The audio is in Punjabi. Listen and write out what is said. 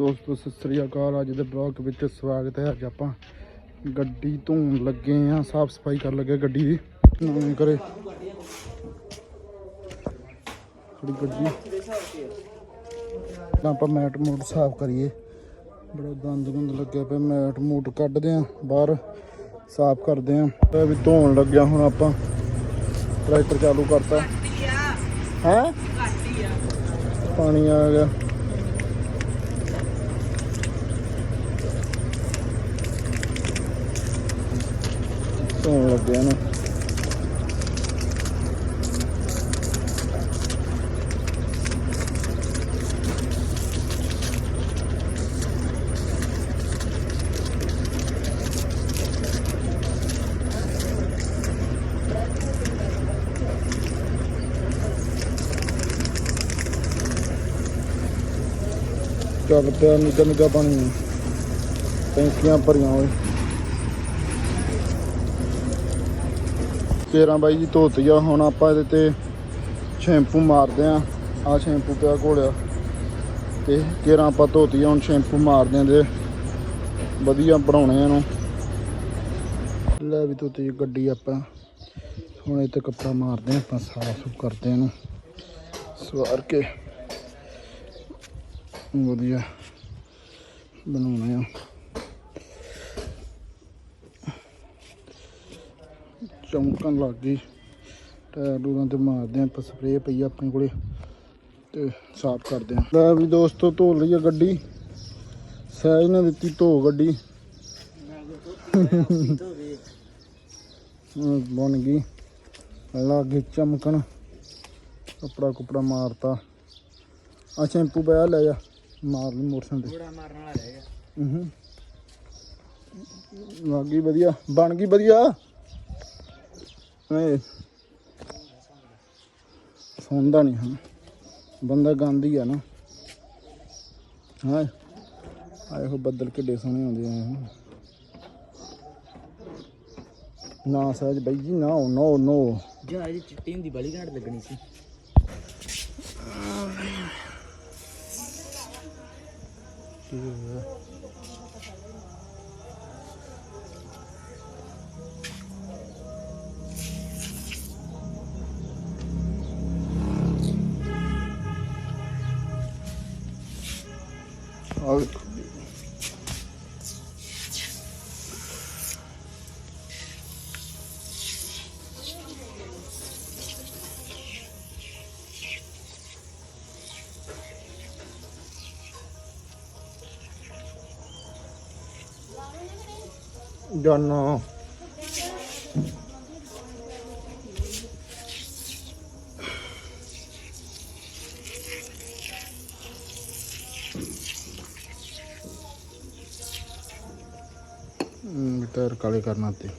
ਦੋਸਤੋ, ਸਤਿ ਸ੍ਰੀ ਅਕਾਲ। ਅੱਜ ਦੇ ਬਲੌਗ ਵਿੱਚ ਸਵਾਗਤ ਹੈ। ਅੱਜ ਆਪਾਂ ਗੱਡੀ ਧੋਣ ਲੱਗੇ ਆ ਸਾਫ਼ ਸਫ਼ਾਈ ਕਰਨ ਲੱਗੇ ਗੱਡੀ ਦੀ। ਨਵੇਂ ਕਰੇ ਥੋੜੀ ਗੱਡੀ। ਤਾਂ ਆਪਾਂ ਮੈਟ ਮੂਟ ਸਾਫ਼ ਕਰੀਏ। ਬੜਾ ਦੰਦ ਗੁੰਦ ਲੱਗਿਆ ਪਿਆ। ਮੈਟ ਮੂਟ ਕੱਢਦੇ ਆ ਬਾਹਰ ਸਾਫ਼ ਕਰਦੇ ਆ ਤੇ ਵੀ ਧੋਣ ਲੱਗਿਆ ਹੁਣ ਆਪਾਂ। ਟਰੈਕਟਰ ਚਾਲੂ ਕਰਤਾ। ਹੈ? ਪਾਣੀ ਆ ਗਿਆ। ਧੋਣ ਲੱਗਿਆ ਨਾ ਚੱਲ ਪਿਆ ਨਿੱਕਾ ਨਿੱਕਾ ਪਾਣੀ ਟੈਂਕੀਆਂ ਭਰੀਆਂ ਕੇਰਾਂ ਬਾਈ ਜੀ ਧੋਤੀ ਆ, ਹੁਣ ਆਪਾਂ ਇਹਦੇ ਤੇ ਸ਼ੈਂਪੂ ਮਾਰਦੇ ਆ। ਆ ਸ਼ੈਂਪੂ ਪਿਆ ਘੋਲਿਆ। ਤੇ ਕੇਰਾਂ ਆਪਾਂ ਧੋਤੀ ਆ, ਹੁਣ ਸ਼ੈਂਪੂ ਮਾਰਦੇ ਆਂ ਦੇ ਵਧੀਆ ਬਣਾਉਣੇ ਇਹਨੂੰ। ਲੈ ਵੀ ਧੋਤੀ ਜੀ ਗੱਡੀ ਆਪਾਂ। ਹੁਣ ਇਹ ਤੇ ਕੱਪੜਾ ਮਾਰਦੇ ਆ, ਆਪਾਂ ਸਾਫ਼ ਕਰਦੇ ਇਹਨੂੰ। ਸਵਾਰ ਕੇ। ਵਧੀਆ। ਬਣਾਉਣੇ ਆ। ਚਮਕਣ ਲੱਗ ਗਈ। ਟਾਇਰ ਟੂਰਾਂ ਤੇ ਮਾਰਦੇ ਆਂ ਆਪਾਂ ਸਪਰੇਅ ਪਈ ਆ ਆਪਣੇ ਕੋਲੇ ਤੇ ਸਾਫ਼ ਕਰਦੇ ਆਂ। ਲੈ ਵੀ ਦੋਸਤੋ ਧੋ ਲਈ ਆ ਗੱਡੀ। ਸਹਿਜ ਨੇ ਦਿੱਤੀ ਧੋ ਗੱਡੀ। ਬਣ ਗਈ। ਲੱਗੇ ਚਮਕਣ। ਕਪੜਾ ਕੁਪੜਾ ਮਾਰਤਾ। ਆ ਸ਼ੈਂਪੂ ਪਿਆ ਲੈ ਜਾ ਮਾਰ ਲਈ ਮੋਟਰਸਾਈਕਲ ਤੇ। ਮਾਰਨ ਵਾਲਾ ਰਹਿ ਗਿਆ। ਹੂੰ ਲੱਗ ਵਧੀਆ। ਬਣ ਗਈ ਵਧੀਆ। ਏ ਸੌਂਦਾ ਨਹੀਂ ਹਾਂ ਬੰਦਾ ਗਾਂਧੀ ਆ ਨਾ। ਹਾਂ? ਆਏ ਹੋ ਬੱਦਲ ਕਿੱਡੇ ਸੋਹਣੇ ਆਉਂਦੇ ਆ। ਨਾ ਸਹਿਜ ਬਾਈ ਜੀ ਨਾ ਨੋ ਨੋ ਜਾਂ ਇਹਦੀ ਚਿੱਟੀ ਹੁੰਦੀ ਬੜੀ ਘਾਟ ਲੱਗਣੀ ਸੀ। don't know. ਹਮ, ਟਾਇਰ ਕਾਲੇ ਕਰਨਾ ਤੇ